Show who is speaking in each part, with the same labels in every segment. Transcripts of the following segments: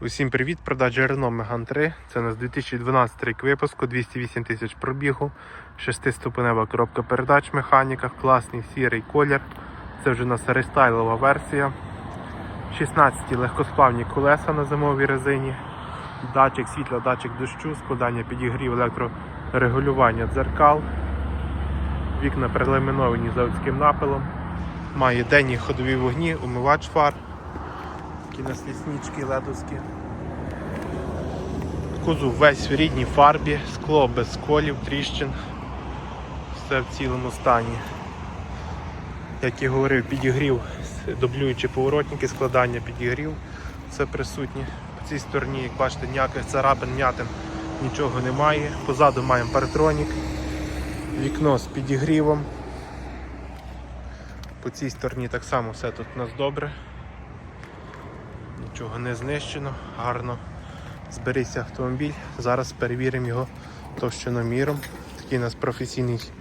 Speaker 1: Усім привіт! Продажа Renault Megane 3. Це у нас 2012 рік випуску, 208 тисяч пробігу, 6-ступенева коробка передач в механіках, класний сірий колір. Це вже у нас рестайлова версія. 16 легкосплавні колеса на зимовій резині, датчик світла, датчик дощу, складання підігрів, електрорегулювання дзеркал, вікна переламіновані заводським напилом, має денні ходові вогні, умивач фар. Такі у нас ліснички ледовські. Кузов весь в рідній фарбі, скло без сколів, тріщин. Все в цілому стані. Як я говорив, підігрів, дублюючи поворотники, складання підігрів, все присутнє. По цій стороні, як бачите, ніяких царапин, м'ятин нічого немає. Позаду маємо паратронік, вікно з підігрівом. По цій стороні так само все тут у нас добре. Нічого не знищено, гарно зберігся автомобіль. Зараз перевіримо його товщиноміром. Такий у нас професійний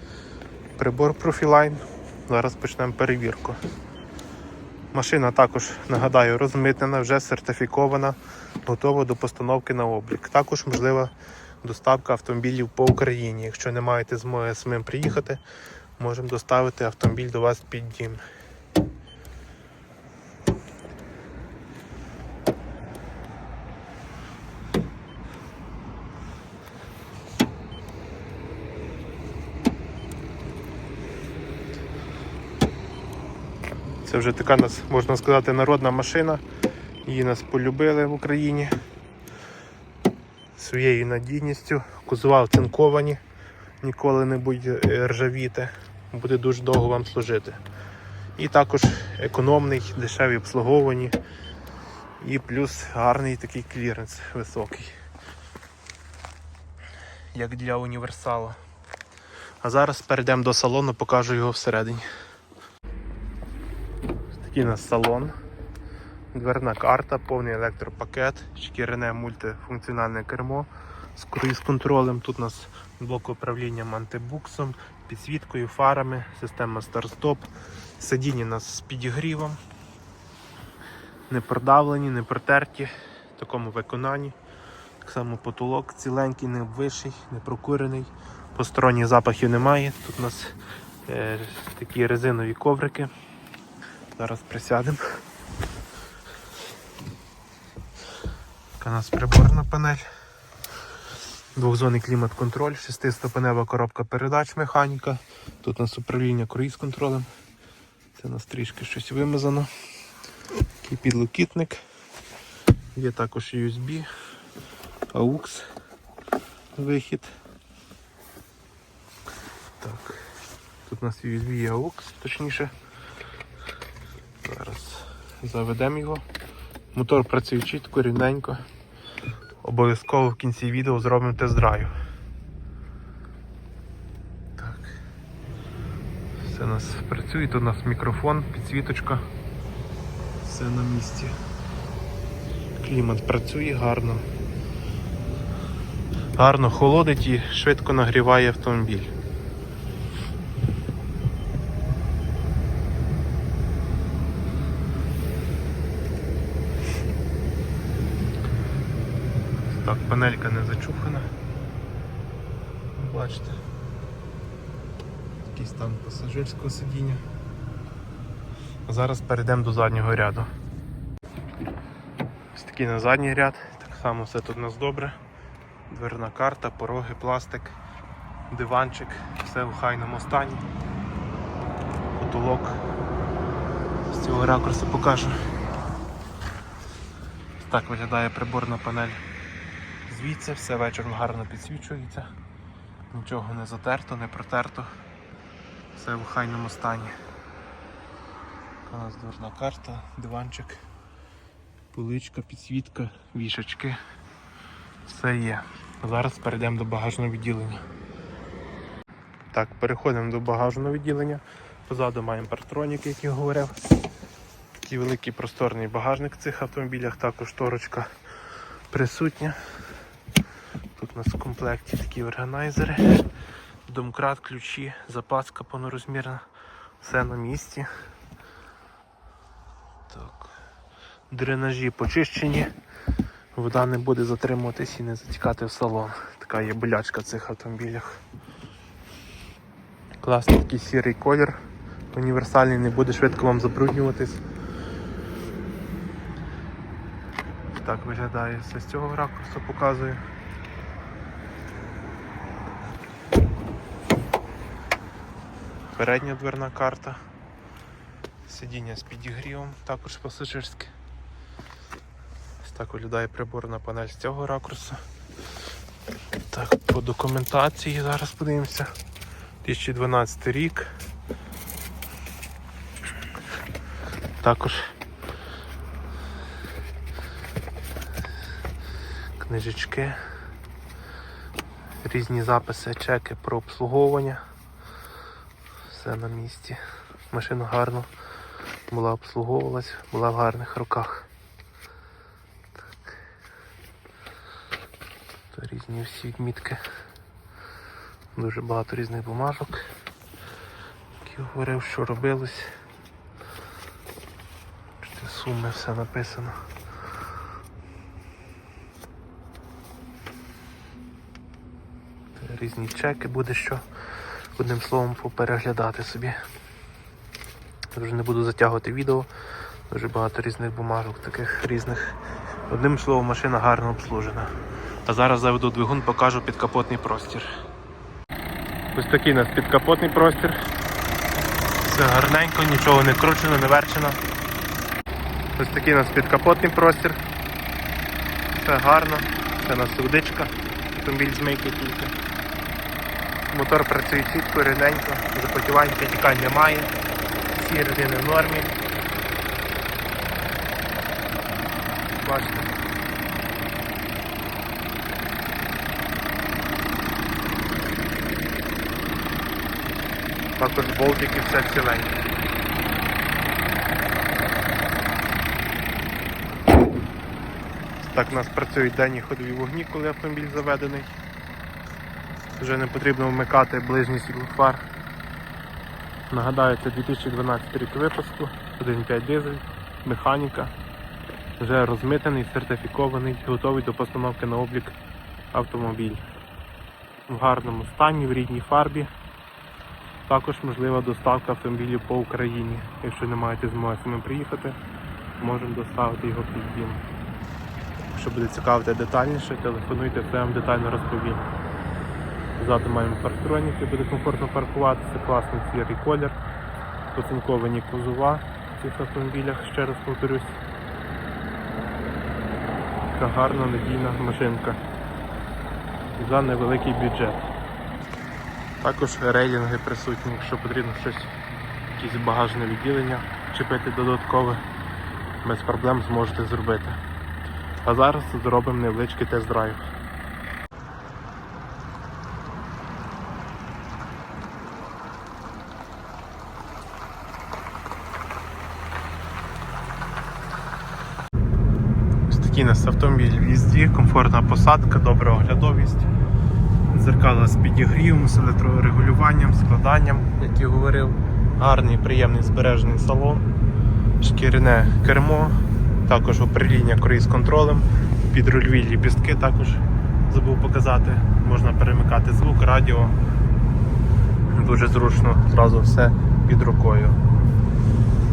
Speaker 1: прибор Profiline. Зараз почнемо перевірку. Машина також, нагадаю, розмитнена, вже сертифікована, готова до постановки на облік. Також можлива доставка автомобілів по Україні. Якщо не маєте змоги самим приїхати, можемо доставити автомобіль до вас під дім. Це вже така нас, можна сказати, народна машина. Її нас полюбили в Україні своєю надійністю. Кузова оцинковані, ніколи не буде е, ржавіти, буде дуже довго вам служити. І також економний, дешеві обслуговані. І плюс гарний такий кліренс високий. Як для універсала. А зараз перейдемо до салону, покажу його всередині. Такий у нас салон, дверна карта, повний електропакет, шкіряне мультифункціональне кермо з круїз-контролем. Тут у нас блок управління антибуксом, підсвіткою, фарами, система старт-стоп, сидіння у нас з підігрівом, не продавлені, не протерті, в такому виконанні. Так само потолок ціленький, не обвищий, не прокурений, посторонніх запахів немає. Тут у нас е, такі резинові коврики. Зараз присядемо. Така у нас приборна панель. Двохзонний клімат-контроль, шестиступенева коробка передач механіка. Тут у нас управління круїз-контролем. Це у нас трішки щось вимазано. Такий підлокітник. Є також USB, AUX вихід. Так. Тут у нас USB і AUX, точніше. Зараз заведемо його. Мотор працює чітко, рівненько. Обов'язково в кінці відео зробимо тест-драйв. Так. Все у нас працює, тут у нас мікрофон, підсвіточка. Все на місці. Клімат працює гарно. Гарно холодить і швидко нагріває автомобіль. Так, панелька не зачухана. Бачите. Такий стан пасажирського сидіння. А зараз перейдемо до заднього ряду. Ось такий на задній ряд, так само все тут у нас добре. Дверна карта, пороги, пластик, диванчик, все в хайному стані. Потолок. З цього ракурсу покажу. Так виглядає приборна панель. Звідси все вечором гарно підсвічується, нічого не затерто, не протерто, все в хайному стані. У нас дверна карта, диванчик, поличка, підсвітка, вішачки. Все є. Зараз перейдемо до багажного відділення. Так, переходимо до багажного відділення. Позаду маємо партроніки, як я говорив. Такий великий просторний багажник в цих автомобілях, також торочка присутня. У нас в комплекті такі органайзери, домкрат, ключі, запаска повнорозмірна, все на місці. Так. Дренажі почищені, вода не буде затримуватись і не затікати в салон. Така є болячка в цих автомобілях. Класний такий сірий колір. Універсальний, не буде швидко вам забруднюватись. Так виглядає все з цього ракурсу показую. Передня дверна карта. Сидіння з підігрівом, також пасажирське. Ось так виглядає приборна панель з цього ракурсу. Так, по документації зараз подивимося. 2012 рік. Також книжечки, різні записи, чеки про обслуговування. Все на місці. Машина гарно була обслуговувалась, була в гарних руках. Так. Тут різні всі відмітки. Дуже багато різних бумажок. Які говорив, що робилось. Бачите, Суми все написано. Різні чеки буде що одним словом попереглядати собі. Вже не буду затягувати відео. Дуже багато різних бумажок, таких різних. Одним словом, машина гарно обслужена. А зараз заведу двигун, покажу підкапотний простір. Ось такий у нас підкапотний простір. Все гарненько, нічого не кручено, не верчено. Ось такий у нас підкапотний простір. Все гарно, це у нас водичка, автомобіль змийки тільки. Мотор працює чітко, рівненько, запотівань, підтікань немає. Всі резини в нормі. Бачите. Також болтики все ціленькі. Так у нас працюють денні ходові вогні, коли автомобіль заведений. Вже не потрібно вмикати ближній світлофар. Нагадаю, це 2012 рік випуску, 1.5 дизель, механіка. Вже розмитений, сертифікований, готовий до постановки на облік автомобіль. В гарному стані, в рідній фарбі. Також можлива доставка автомобілів по Україні. Якщо не маєте змоги самим приїхати, можемо доставити його під дім. Якщо буде цікавити детальніше, телефонуйте, все вам детально розповім. Ззаду маємо парктроніки, буде комфортно паркуватися, класний сірий колір, оцинковані кузова в цих автомобілях, ще раз повторюсь. Така гарна надійна машинка за невеликий бюджет. Також рейлінги присутні, якщо потрібно щось, якесь багажне відділення чіпити додаткове, без проблем зможете зробити. А зараз зробимо невеличкий тест-драйв. Такий автомобіль їзді, комфортна посадка, добра оглядовість, дзеркала з підігрівом, з електрорегулюванням, складанням, як і говорив. Гарний, приємний збережений салон, шкіряне кермо, також управління круїз контролем, підрульові ліпістки також забув показати. Можна перемикати звук, радіо. Дуже зручно, зразу все під рукою.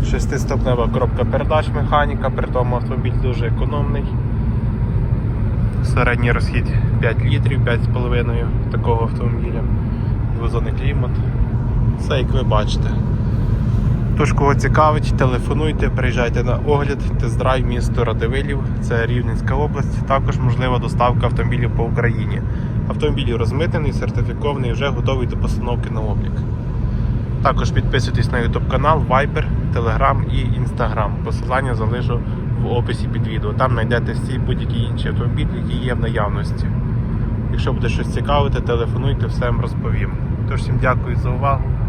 Speaker 1: Шестиступнева коробка передач механіка, при тому автомобіль дуже економний. Середній розхід 5 літрів, 5,5 такого автомобіля. Двозонний клімат. Все як ви бачите. Тож, кого цікавить, телефонуйте, приїжджайте на огляд, тест-драйв місто Радивилів, це Рівненська область. Також можлива доставка автомобілів по Україні. Автомобіль розмитений, сертифікований, вже готовий до постановки на облік. Також підписуйтесь на YouTube канал, Viber, Telegram і Instagram. Посилання залишу в описі під відео. Там знайдете всі будь-які інші автомобілі, які є в наявності. Якщо буде щось цікавити, телефонуйте, все вам розповім. Тож всім дякую за увагу.